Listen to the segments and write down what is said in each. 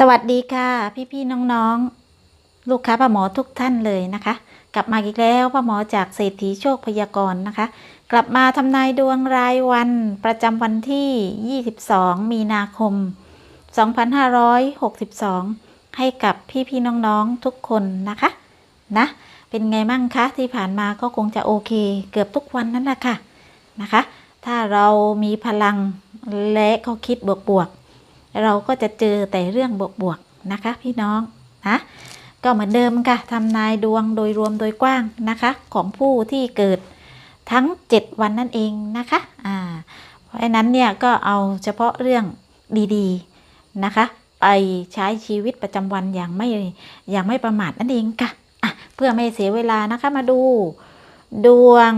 สวัสดีค่ะพี่ๆน้องๆ ลูกค้าป้าหมอทุกท่านเลยนะคะ กลับมาอีกแล้วป้าหมอจากเศรษฐีโชคพยากรณ์นะคะ กลับมาทำนายดวงรายวันประจำวันที่ 22 มีนาคม 2562 ให้กับพี่ๆน้องๆทุกคนนะคะนะเป็นไงมั่งคะที่ผ่านมาก็คงจะโอเค เกือบทุกวันนั่นแหละค่ะนะคะ ถ้าเรามีพลังและก็คิดบวกๆ เราก็จะเจอแต่เรื่องบวกๆนะคะ พี่น้องนะก็เหมือนเดิมค่ะทำนายดวงโดยรวมโดยกว้างนะคะ ของผู้ที่เกิดทั้ง 7 วันนั่นเองนะคะอ่าเพราะฉะนั้นเนี่ยก็เอาเฉพาะเรื่องดีๆนะคะ ไปใช้ชีวิตประจำวันอย่างไม่อย่างไม่ประมาทนั่นเองค่ะอะเพื่อไม่เสียเวลานะคะมาดู ดวง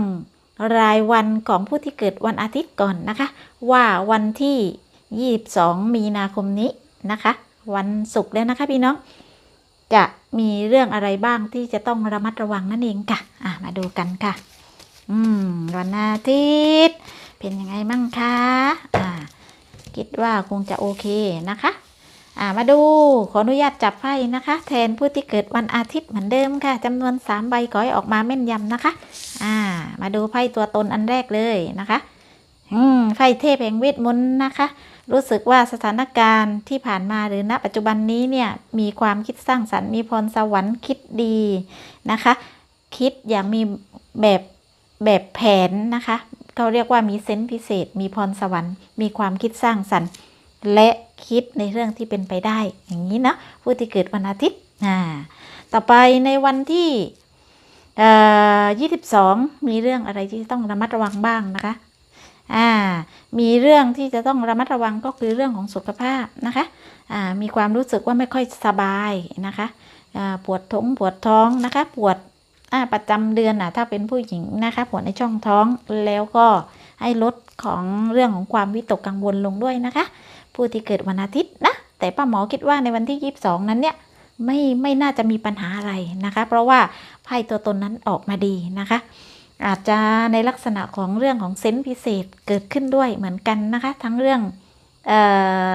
รายวันของผู้ที่เกิดวันอาทิตย์ก่อนนะคะ ว่าวันที่ 22 มีนาคมนี้นะคะ วันศุกร์แล้วนะคะพี่น้อง จะมีเรื่องอะไรบ้างที่จะต้องระมัดระวังนั่นเองค่ะ อะ มาดูกันค่ะ อืม วันอาทิตย์ เป็นยังไงมั่งคะ อ่า คิดว่าคงจะโอเคนะคะ อ่า มาดู ขออนุญาตจับไพ่นะคะ แทนผู้ที่เกิดวันอาทิตย์เหมือนเดิมค่ะจำนวน 3 ใบขอให้ออกมาแม่นยำนะคะ อ่า มาดูไพ่ตัวตนอันแรกเลยนะคะ อืม ไพ่เทพแห่งเวทมนต์นะคะ รู้สึกว่าสถานการณ์ที่ผ่านมาหรือณ ปัจจุบันนี้เนี่ยมีความคิดสร้างสรรค์มีพรสวรรค์คิดดีนะคะ คิดอย่างมีแบบแบบแผนนะคะเขาเรียกว่ามีเซนส์พิเศษ มีพรสวรรค์ มีความคิดสร้างสรรค์ และคิดในเรื่องที่เป็นไปได้ อย่างนี้นะผู้ที่เกิดวันอาทิตย์อ่าต่อไปในวันที่เอ่อ22มีเรื่องอะไรที่ต้องระมัดระวังบ้างนะคะ อ่ามีเรื่องที่จะต้องระมัดระวังก็คือเรื่องของสุขภาพนะคะอ่ามีความรู้สึกว่าไม่ค่อยสบายนะคะอ่าปวดท้องปวดท้องนะคะปวดอ่าประจำเดือนอะถ้าเป็นผู้หญิงนะคะปวดในช่องท้องแล้วก็ให้ลดของเรื่องของความวิตกกังวลลงด้วยนะคะ ผู้ที่เกิดวันอาทิตย์นะแต่ป้าหมอคิดว่าในวันที่ 22 นั้นเนี่ยไม่ไม่น่าจะมีปัญหาอะไรนะคะ เพราะว่าไพ่ตัวตนนั้นออกมาดีนะคะ อาจจะในลักษณะของเรื่องของเซนส์พิเศษเกิดขึ้นด้วยเหมือนกันนะคะ ทั้งเรื่องออ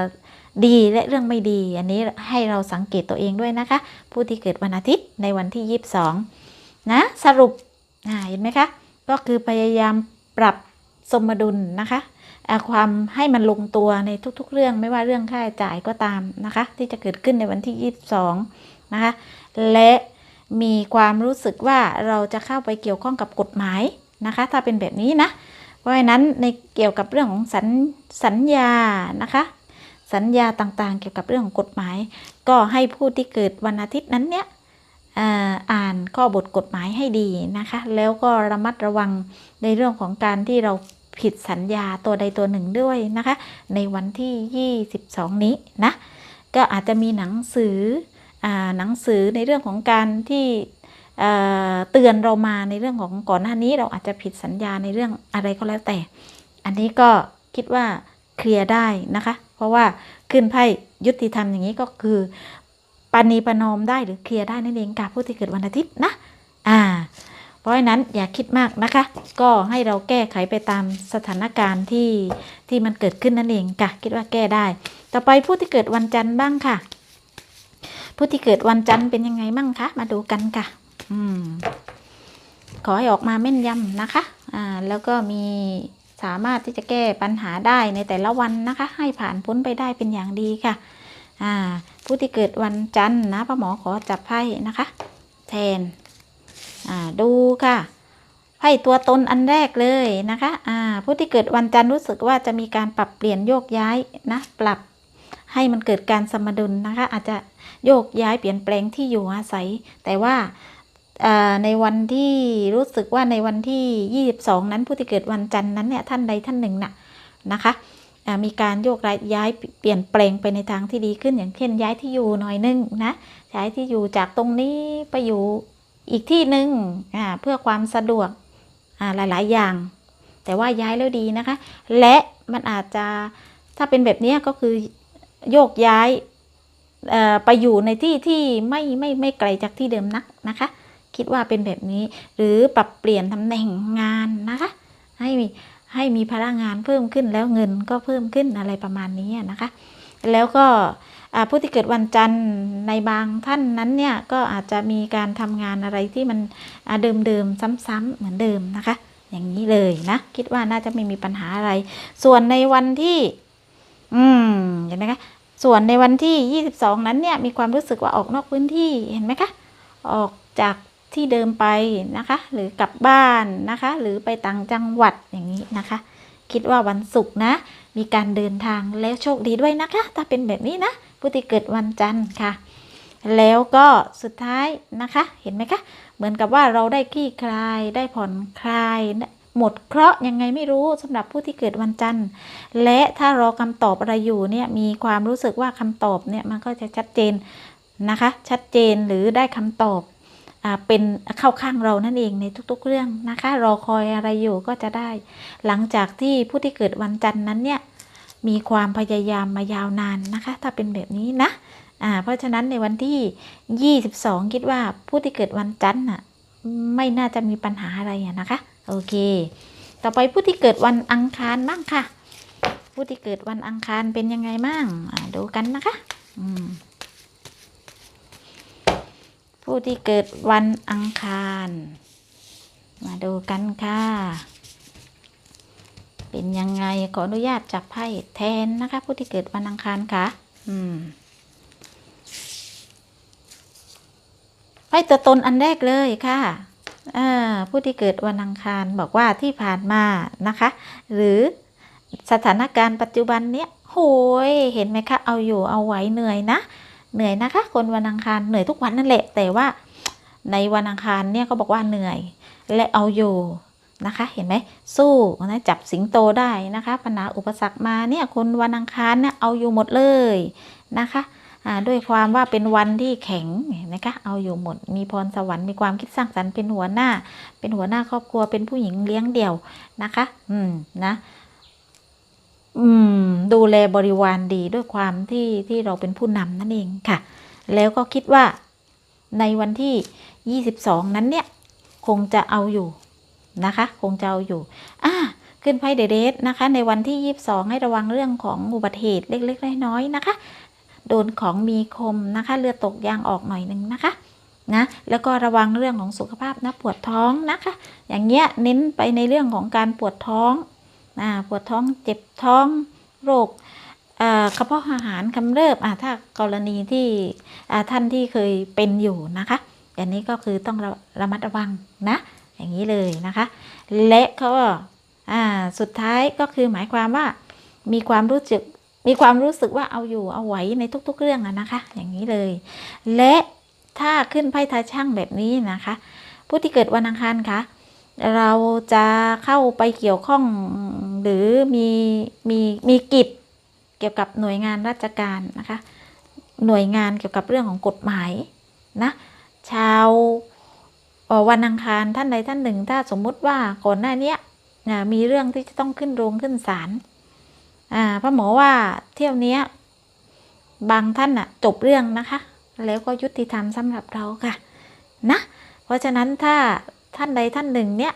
ดีและเรื่องไม่ดี อันนี้ให้เราสังเกตตัวเองด้วยนะคะ ผู้ที่เกิดวันอาทิตย์ในวันที่ 22 นะ สรุปอ่าเห็นไหมคะ ก็คือพยายามปรับสมดุลนะคะความให้มันลงตัวในทุกๆ เรื่องไม่ว่าเรื่องค่าใช้จ่ายก็ตามนะคะ ที่จะเกิดขึ้นในวันที่ 22 นะคะ และ มีความรู้สึกว่าเราจะเข้าไปเกี่ยวข้องกับกฎหมายนะคะ ถ้าเป็นแบบนี้นะ เพราะฉะนั้นในเกี่ยวกับเรื่องของสัญสัญญานะคะ สัญญาต่างๆ เกี่ยวกับเรื่องของกฎหมาย ก็ให้ผู้ที่เกิดวันอาทิตย์นั้นเนี่ยอ่าอ่านข้อบทกฎหมายให้ดีนะคะ แล้วก็ระมัดระวังในเรื่องของการที่เราผิดสัญญาตัวใดตัวหนึ่งด้วยนะคะ ในวันที่ 22 นี้นะ ก็อาจจะมีหนังสือ หนังสือในเรื่องของการที่เตือนเรามาในเรื่องของก่อนหน้านี้เราอาจจะผิดสัญญาในเรื่องอะไรก็แล้วแต่ อันนี้ก็คิดว่าเคลียร์ได้นะคะ เพราะว่าขึ้นไพ่ยุติธรรมอย่างนี้ก็คือปณีปนอมได้หรือเคลียร์ได้นั่นเองค่ะผู้ที่เกิดวันอาทิตย์นะอ่า เพราะฉะนั้นอย่าคิดมากนะคะ ก็ให้เราแก้ไขไปตามสถานการณ์ที่ที่มันเกิดขึ้นนั่นเองค่ะ คิดว่าแก้ได้ ต่อไปผู้ที่เกิดวันจันทร์บ้างค่ะ ผู้ที่เกิดวันจันทร์เป็นยังไงบ้างคะ มาดูกันค่ะ อืม ขอให้ออกมาแม่นยำนะคะ อ่า แล้วก็มีสามารถที่จะแก้ปัญหาได้ในแต่ละวันนะคะ ให้ผ่านพ้นไปได้เป็นอย่างดีค่ะ อ่า ผู้ที่เกิดวันจันทร์นะป้าหมอขอจับไพ่นะคะ แทน อ่า ดูค่ะไพ่ตัวตนอันแรกเลยนะคะ อ่า ผู้ที่เกิดวันจันทร์รู้สึกว่าจะมีการปรับเปลี่ยนโยกย้ายนะ ปรับให้มันเกิดการสมดุลนะคะ อาจจะ โยกย้ายเปลี่ยนแปลงที่อยู่อาศัย แต่ว่าในวันที่รู้สึกว่าในวันที่ 22 นั้นผู้ที่เกิดวันจันทร์นั้นเนี่ยท่านใดท่านหนึ่งน่ะนะคะมีการโยกย้ายเปลี่ยนแปลงไปในทางที่ดีขึ้นอย่างเช่นย้ายที่อยู่หน่อยนึงนะย้ายที่อยู่จากตรงนี้ไปอยู่อีกที่หนึ่งเพื่อความสะดวกหลาย ๆ อย่าง แต่ว่าย้ายแล้วดีนะคะ และมันอาจจะถ้าเป็นแบบนี้ก็คือโยกย้าย ไปอยู่ในที่ที่ไม่ไม่ไม่ไกลจากที่เดิมนักนะคะ คิดว่าเป็นแบบนี้หรือปรับเปลี่ยนตำแหน่งงานนะคะ ให้มีให้มีพลังงานเพิ่มขึ้นแล้วเงินก็เพิ่มขึ้นอะไรประมาณนี้นะคะ แล้วก็ผู้ที่เกิดวันจันทร์ในบางท่านนั้นเนี่ยก็อาจจะมีการทำงานอะไรที่มันเดิมๆซ้ำๆเหมือนเดิมนะคะ อย่างนี้เลยนะคิดว่าน่าจะไม่มีปัญหาอะไร ส่วนในวันที่ อืมเห็นไหมคะ ส่วนในวันที่ 22 นั้นเนี่ยมีความรู้สึกว่าออกนอกพื้นที่เห็นไหมคะออกจากที่เดิมไปนะคะ หรือกลับบ้านนะคะ หรือไปต่างจังหวัดอย่างนี้นะคะ คิดว่าวันศุกร์นะ มีการเดินทางแล้วโชคดีด้วยนะคะ ถ้าเป็นแบบนี้นะผู้ที่เกิดวันจันทร์ค่ะ แล้วก็สุดท้ายนะคะ เห็นไหมคะ เหมือนกับว่าเราได้คลี่คลายได้ผ่อนคลาย หมดเคราะห์ยังไงไม่รู้สำหรับผู้ที่เกิดวันจันทร์ และถ้ารอคำตอบอะไรอยู่เนี่ยมีความรู้สึกว่าคำตอบเนี่ยมันก็จะชัดเจนนะคะ ชัดเจนหรือได้คำตอบอ่าเป็นเข้าข้างเรานั่นเองในทุกๆเรื่องนะคะ รอคอยอะไรอยู่ก็จะได้ หลังจากที่ผู้ที่เกิดวันจันทร์นั้นเนี่ยมีความพยายามมายาวนานนะคะ ถ้าเป็นแบบนี้นะอ่าเพราะฉะนั้นในวันที่ 22 คิดว่าผู้ที่เกิดวันจันทร์น่ะไม่น่าจะมีปัญหาอะไรนะคะ โอเค ต่อไปผู้ที่เกิดวันอังคารบ้างค่ะ ผู้ที่เกิดวันอังคารเป็นยังไงบ้างดูกันนะคะผู้ที่เกิดวันอังคาร มาดูกันค่ะ เป็นยังไงขออนุญาตจับไพ่แทนนะคะ ผู้ที่เกิดวันอังคารค่ะ อืมไพ่ตัวตนอันแรกเลยค่ะ ผู้ที่เกิดวันอังคารบอกว่าที่ผ่านมานะคะ หรือสถานการณ์ปัจจุบันเนี้ยโหยเห็นไหมคะ เอาอยู่เอาไหวเหนื่อยนะ เหนื่อยนะคะ คนวันอังคารเหนื่อยทุกวันนั่นแหละ แต่ว่าในวันอังคารเนี่ยเขาบอกว่าเหนื่อย และเอาอยู่นะคะ เห็นไหมสู้นะจับสิงโตได้นะคะปัญหาอุปสรรคมาเนี่ยคนวันอังคารเนี่ยเอาอยู่หมดเลยนะคะ ด้วยความว่าเป็นวันที่แข็งนไหมคะเอาอยู่หมดมีพรสวรรค์มีความคิดสร้างสรรค์เป็นหัวหน้า เป็นหัวหน้าครอบครัวเป็นผู้หญิงเลี้ยงเดี่ยวนะคะ อืมนะอืมดูแลบริวารดีด้วยความที่ที่เราเป็นผู้นำนั่นเองค่ะ แล้วก็คิดว่าในวันที่ 22 นั้นเนี่ย คงจะเอาอยู่นะคะ คงจะเอาอยู่อ่าขึ้นไพ่เดเดสนะคะ ในวันที่ 22 ให้ระวังเรื่องของอุบัติเหตุเล็กๆน้อยๆนะคะ โดนของมีคมนะคะ เลือดตกยางออกหน่อยหนึงนะคะนะแล้วก็ระวังเรื่องของสุขภาพนะปวดท้องนะคะ อย่างเงี้ยเน้นไปในเรื่องของการปวดท้องอ่าปวดท้องเจ็บท้องโรคกระเพาะอาหารกำเริบอ่าถ้ากรณีที่ท่านที่เคยเป็นอยู่นะคะอันนี้ก็คือต้องระระมัดระวังนะ อย่างนี้เลยนะคะ และก็อ่าสุดท้ายก็คือหมายความว่ามีความรู้สึก มีความรู้สึกว่าเอาอยู่เอาไหวในทุก ๆ เรื่องอะนะคะ อย่างนี้เลย และถ้าขึ้นไพ่ทาช่างแบบนี้นะคะ ผู้ที่เกิดวันอังคารคะเราจะเข้าไปเกี่ยวข้องหรือมีมีมีกิจเกี่ยวกับหน่วยงานราชการนะคะ หน่วยงานเกี่ยวกับเรื่องของกฎหมายนะชาววันอังคารท่านใดท่านหนึ่ง ถ้าสมมุติว่าก่อนหน้านี้มีเรื่องที่จะต้องขึ้นโรงขึ้นศาล อ่าพระหมอว่าเที่ยวเนี้ยบางท่านอะจบเรื่องนะคะ แล้วก็ยุติธรรมสำหรับเราค่ะนะเพราะฉะนั้นถ้าท่านใดท่านหนึ่งเนี่ย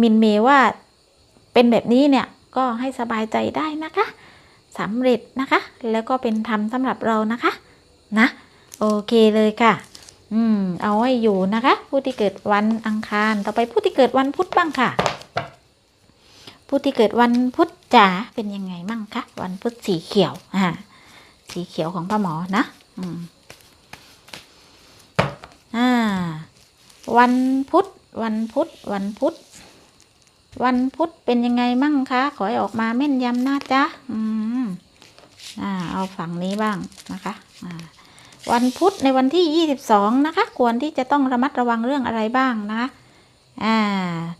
มินเมว่าเป็นแบบนี้เนี่ยก็ให้สบายใจได้นะคะสำเร็จนะคะ แล้วก็เป็นธรรมสำหรับเรานะคะนะโอเคเลยค่ะ อืม เอาไว้อยู่นะคะ ผู้ที่เกิดวันอังคาร ต่อไปผู้ที่เกิดวันพุธบ้างค่ะ ผู้ที่เกิดวันพุธจ๋าเป็นยังไงบ้างคะวันพุธสีเขียวอ่าสีเขียวของป้าหมอนะอืมอ่า วันพุธวันพุธวันพุธวันพุธเป็นยังไงมั่งคะขอให้ออกมาแม่นยำนะจ๊ะอืมอ่าเอาฝั่งนี้บ้างนะคะอ่าวันพุธในวันที่ 22 นะคะ ควรที่จะต้องระมัดระวังเรื่องอะไรบ้างนะคะอ่า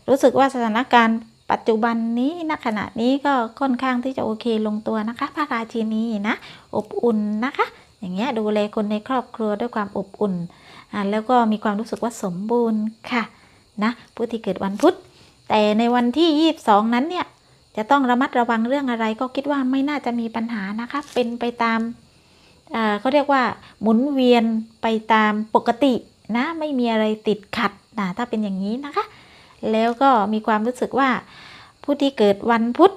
รู้สึกว่าสถานการณ์ ปัจจุบันนี้ณขณะนี้ก็ค่อนข้างที่จะโอเคลงตัวนะคะ พระราชินีนะ อบอุ่นนะคะ อย่างเงี้ยดูแลคนในครอบครัวด้วยความอบอุ่นอ่าแล้วก็มีความรู้สึกว่าสมบูรณ์ค่ะนะผู้ที่เกิดวันพุธ แต่ในวันที่ 22 นั้นเนี่ยจะต้องระมัดระวังเรื่องอะไรก็คิดว่าไม่น่าจะมีปัญหานะคะ เป็นไปตามอ่าเขาเรียกว่าหมุนเวียนไปตามปกตินะ ไม่มีอะไรติดขัดนะถ้าเป็นอย่างนี้นะคะ แล้วก็มีความรู้สึกว่า ผู้ที่เกิดวันพุธ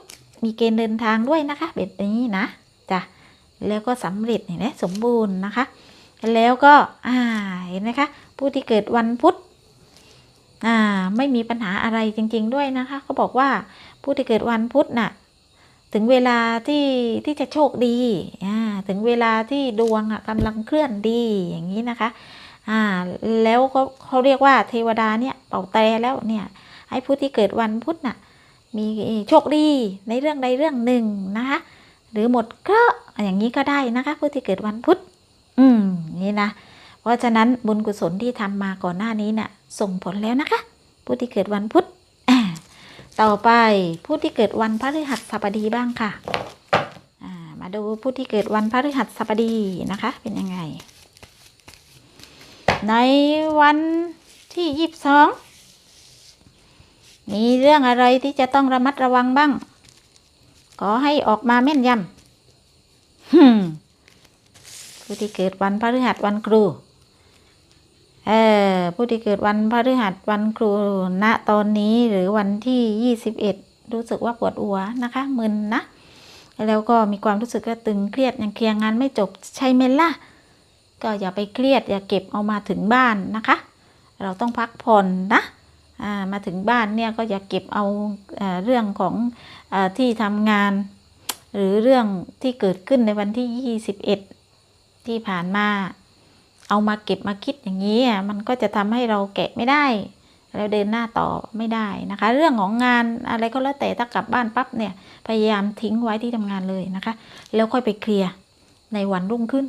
มีเกณฑ์เดินทางด้วยนะคะ แบบนี้นะจ้ะแล้วก็สำเร็จเห็นไหมสมบูรณ์นะคะ แล้วก็อ่าเห็นไหมคะผู้ที่เกิดวันพุธอ่าไม่มีปัญหาอะไรจริง ๆ ด้วยนะคะเขาบอกว่าผู้ที่เกิดวันพุธน่ะถึงเวลาที่ที่จะโชคดีอ่าถึงเวลาที่ดวงอะกำลังเคลื่อนดีอย่างนี้นะคะ อ่าแล้วก็เขาเรียกว่าเทวดาเนี่ยเป่าแต่แล้วเนี่ยให้ผู้ที่เกิดวันพุธน่ะมีโชคดีในเรื่องใดเรื่องหนึ่งนะคะหรือหมดเคราะห์อย่างนี้ก็ได้นะคะผู้ที่เกิดวันพุธอืมนี่นะเพราะฉะนั้นบุญกุศลที่ทำมาก่อนหน้านี้เนี่ยส่งผลแล้วนะคะ ผู้ที่เกิดวันพุธต่อไปผู้ที่เกิดวันพฤหัสบดีบ้างค่ะมาดูผู้ที่เกิดวันพฤหัสบดีนะคะ เป็นยังไง ในวันที่ยี่สิบสอง มีเรื่องอะไรที่จะต้องระมัดระวังบ้าง ขอให้ออกมาแม่นยำผู้ที่เกิดวันพฤหัสวันครู เออผู้ที่เกิดวันพฤหัสวันครูณตอนนี้หรือวันที่21รู้สึกว่าปวดหัวนะคะมึนนะ แล้วก็มีความรู้สึกว่าตึงเครียดยังเคลียร์งานไม่จบใช่ไหมล่ะ ก็อย่าไปเครียดอย่าเก็บเอามาถึงบ้านนะคะ เราต้องพักผ่อนนะมาถึงบ้านเนี่ยก็อย่าเก็บเอาเรื่องของอที่ทำงาน หรือเรื่องที่เกิดขึ้นในวันที่ 21 ที่ผ่านมา เอามาเก็บมาคิดอย่างนี้มันก็จะทำให้เราแกะไม่ได้แล้วเดินหน้าต่อไม่ได้นะคะ เรื่องของงานอะไรก็แล้วแต่ถ้ากลับบ้านปั๊บเนี่ยพยายามทิ้งไว้ที่ทำงานเลยนะคะ แล้วค่อยไปเคลียร์ในวันรุ่งขึ้น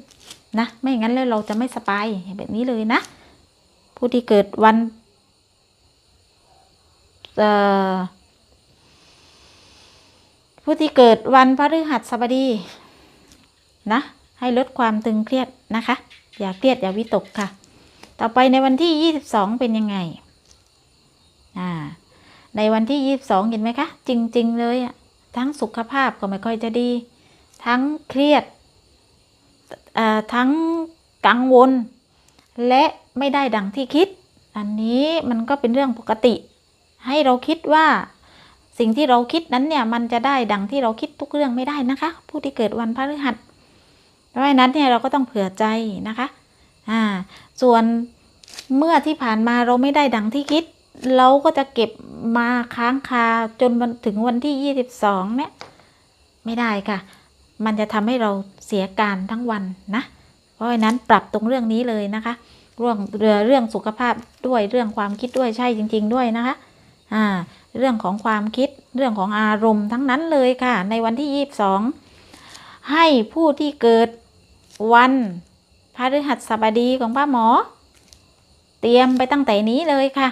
นะไม่งั้นแล้วเราจะไม่สบายแบบนี้เลยนะ ผู้ที่เกิดวันผู้ที่เกิดวันพฤหัสบดีนะ ให้ลดความตึงเครียดนะคะ อย่าเครียดอย่าวิตกค่ะ ต่อไปในวันที่ 22 เป็นยังไงอ่าในวันที่ 22 เห็นไหมคะ จริง ๆ เลยอะทั้งสุขภาพก็ไม่ค่อยจะดี ทั้งเครียด ทั้งกังวล และไม่ได้ดังที่คิด อันนี้มันก็เป็นเรื่องปกติ ให้เราคิดว่าสิ่งที่เราคิดนั้นเนี่ยมันจะได้ดังที่เราคิดทุกเรื่องไม่ได้นะคะ ผู้ที่เกิดวันพฤหัสเพราะฉะนั้นเนี่ยเราก็ต้องเผื่อใจนะคะอ่าส่วนเมื่อที่ผ่านมาเราไม่ได้ดังที่คิด เราก็จะเก็บมาค้างคาจนวันถึงวันที่ยี่สิบสองเนี่ยไม่ได้ค่ะ มันจะทำให้เราเสียการทั้งวันนะ เพราะฉะนั้นปรับตรงเรื่องนี้เลยนะคะเรื่องเรื่องสุขภาพด้วยเรื่องความคิดด้วยใช่จริง ๆ ด้วยนะคะอ่าเรื่องของความคิดเรื่องของอารมณ์ทั้งนั้นเลยค่ะ ในวันที่ยี่สิบสองให้ผู้ที่เกิดวันพฤหัสบดีของป้าหมอ เตรียมไปตั้งแต่นี้เลยค่ะ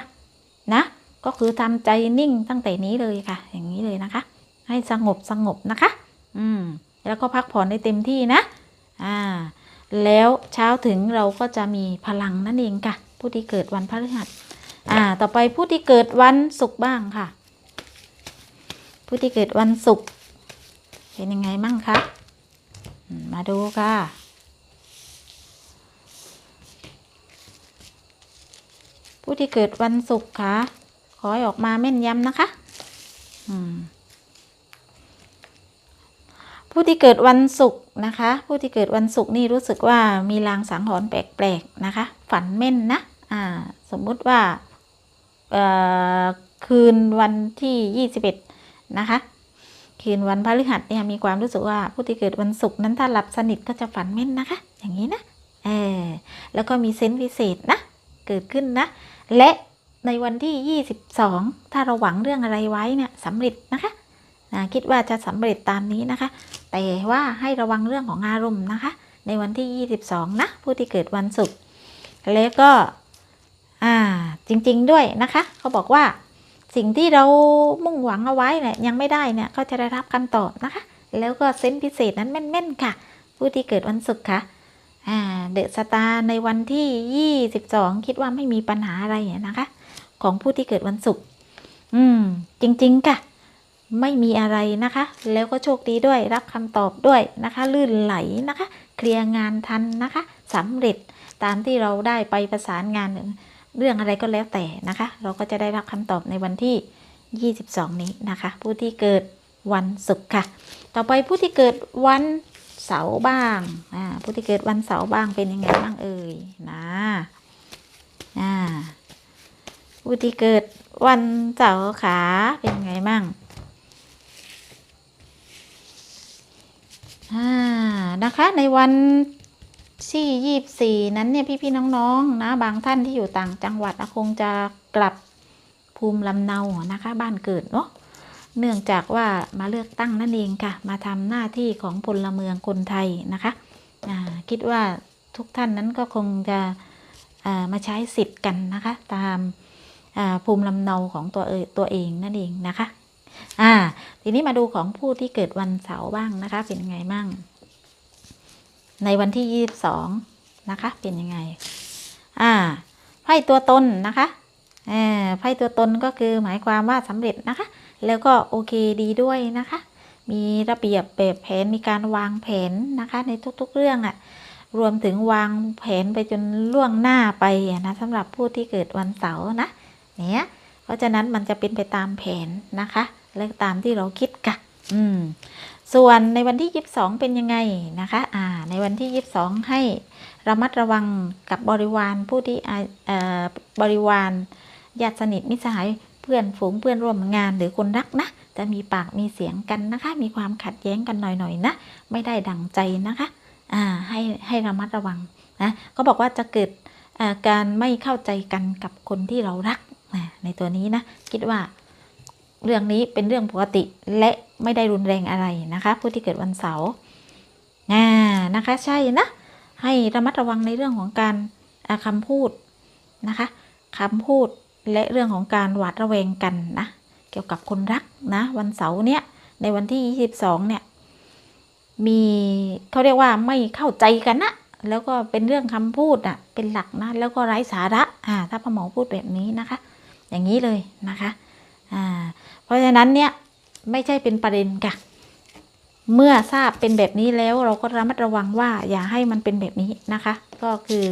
นะ ก็คือทำใจนิ่งตั้งแต่นี้เลยค่ะ อย่างนี้เลยนะคะ ให้สงบสงบนะคะ อืม แล้วก็พักผ่อนได้เต็มที่นะอ่าแล้วเช้าถึงเราก็จะมีพลังนั่นเองค่ะ ผู้ที่เกิดวันพฤหัสอ่าต่อไปผู้ที่เกิดวันศุกร์บ้างค่ะ ผู้ที่เกิดวันศุกร์เป็นยังไงมั่งคะมมาดูค่ะผู้ที่เกิดวันศุกร์ค่ะ ขอให้ออกมาแม่นยำนะคะ อืม ผู้ที่เกิดวันศุกร์นะคะ ผู้ที่เกิดวันศุกร์นี่รู้สึกว่ามีลางสังหรณ์แปลกๆนะคะ ฝันแม่นนะอ่าสมมุติว่าคืนวันที่ 21 นะคะ คืนวันพฤหัสเนี่ยมีความรู้สึกว่าผู้ที่เกิดวันศุกร์นั้นถ้าหลับสนิทก็จะฝันแม่นนะคะ อย่างนี้นะเออแล้วก็มีเซนส์พิเศษนะ เกิดขึ้นนะ และในวันที่ 22 ถ้าเราหวังเรื่องอะไรไว้เนี่ยสำเร็จนะคะนะคิดว่าจะสำเร็จตามนี้นะคะ แต่ว่าให้ระวังเรื่องของอารมณ์นะคะ ในวันที่ 22 นะ ผู้ที่เกิดวันศุกร์แล้วก็อ่าจริงๆด้วยนะคะ เขาบอกว่าสิ่งที่เรามุ่งหวังเอาไว้เนี่ยยังไม่ได้เนี่ยก็จะได้รับคำตอบนะคะ แล้วก็เซนพิเศษนั้นแม่นๆค่ะ ผู้ที่เกิดวันศุกร์ค่ะเดอะสตาร์ในวันที่ 22 คิดว่าไม่มีปัญหาอะไรนะคะ ของผู้ที่เกิดวันศุกร์อืม จริง ๆ ค่ะ ไม่มีอะไรนะคะ แล้วก็โชคดีด้วยรับคำตอบด้วยนะคะ ลื่นไหลนะคะ เคลียร์งานทันนะคะสำเร็จตามที่เราได้ไปประสานงานเรื่องอะไรก็แล้วแต่นะคะ เราก็จะได้รับคำตอบในวันที่ 22 นี้นะคะ ผู้ที่เกิดวันศุกร์ค่ะ ต่อไปผู้ที่เกิดวันเสาร์บ้างอ่าผู้ที่เกิดวันเสาร์บ้างเป็นยังไงบ้างเอ่ยนะอ่าผู้ที่เกิดวันเสาร์ขาเป็นยังไงบ้าง อ่านะคะในวันที่ยี่บสี่นั้นเนี่ยพี่ๆน้องๆนะบางท่านที่อยู่ต่างจังหวัดคงจะกลับภูมิลำเนานะคะ บ้านเกิดเนาะเนื่องจากว่ามาเลือกตั้งนั่นเองค่ะ มาทำหน้าที่ของพลเมืองคนไทยนะคะคิดว่าทุกท่านนั้นก็คงจะามาใช้สิทธิ์กันนะคะ ตามาภูมิลำเนาของตัวเอตัวเองนั่นเองนะคะ อ่า ทีนี้มาดูของผู้ที่เกิดวันเสาร์บ้างนะคะ เป็นยังไงบ้าง ในวันที่22นะคะ เป็นยังไง อ่า ไพ่ตัวตนนะคะเออไพ่ตัวตนก็คือหมายความว่าสำเร็จนะคะ แล้วก็โอเคดีด้วยนะคะ มีระเบียบแบบแผนมีการวางแผนนะคะ ในทุกๆเรื่องอะ่ะ รวมถึงวางแผนไปจนล่วงหน้าไปนะสำหรับผู้ที่เกิดวันเสาร์นะ เนี่ย เพราะฉะนั้นมันจะเป็นไปตามแผนนะคะ และตามที่เราคิดกันอืมส่วนในวันที่ 22 เป็นยังไงนะคะอ่าในวันที่ 22 ให้ระมัดระวังกับบริวารผู้ที่บริวารญาติสนิทมิตรสหายเพื่อนฝูงเพื่อนร่วมงานหรือคนรักนะจะมีปากมีเสียงกันนะคะ มีความขัดแย้งกันหน่อยๆนะ ไม่ได้ดังใจนะคะอ่าให้ให้ระมัดระวังนะก็บอกว่าจะเกิดการไม่เข้าใจกันกับคนที่เรารักนะในตัวนี้นะคิดว่า เรื่องนี้เป็นเรื่องปกติและไม่ได้รุนแรงอะไรนะคะ ผู้ที่เกิดวันเสาร์อ่านะคะ ใช่นะ ให้ระมัดระวังในเรื่องของการอ่าคำพูดนะคะคำพูดและเรื่องของการหวาดระแวงกันนะ เกี่ยวกับคนรักนะวันเสาร์เนี้ยในวันที่ 22 เนี่ย มีเขาเรียกว่าไม่เข้าใจกันนะแล้วก็เป็นเรื่องคำพูดอะเป็นหลักนะ แล้วก็ไร้สาระอ่าถ้าพ่อหมอพูดแบบนี้นะคะ อย่างนี้เลยนะคะ อ่าเพราะฉะนั้นเนี่ยไม่ใช่เป็นประเด็นค่ะ เมื่อทราบเป็นแบบนี้แล้วเราก็ระมัดระวังว่าอย่าให้มันเป็นแบบนี้นะคะ ก็คือ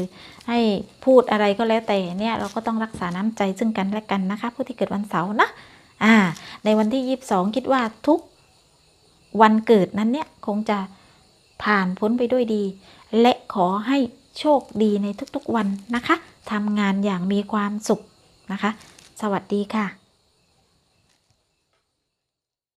ให้พูดอะไรก็แล้วแต่เนี่ยเราก็ต้องรักษาน้ำใจซึ่งกันและกันนะคะ ผู้ที่เกิดวันเสาร์นะอ่า ในวันที่22คิดว่าทุกวันเกิดนั้นเนี่ยคงจะผ่านพ้นไปด้วยดี และขอให้โชคดีในทุกๆวันนะคะทำงานอย่างมีความสุขนะคะ สวัสดีค่ะ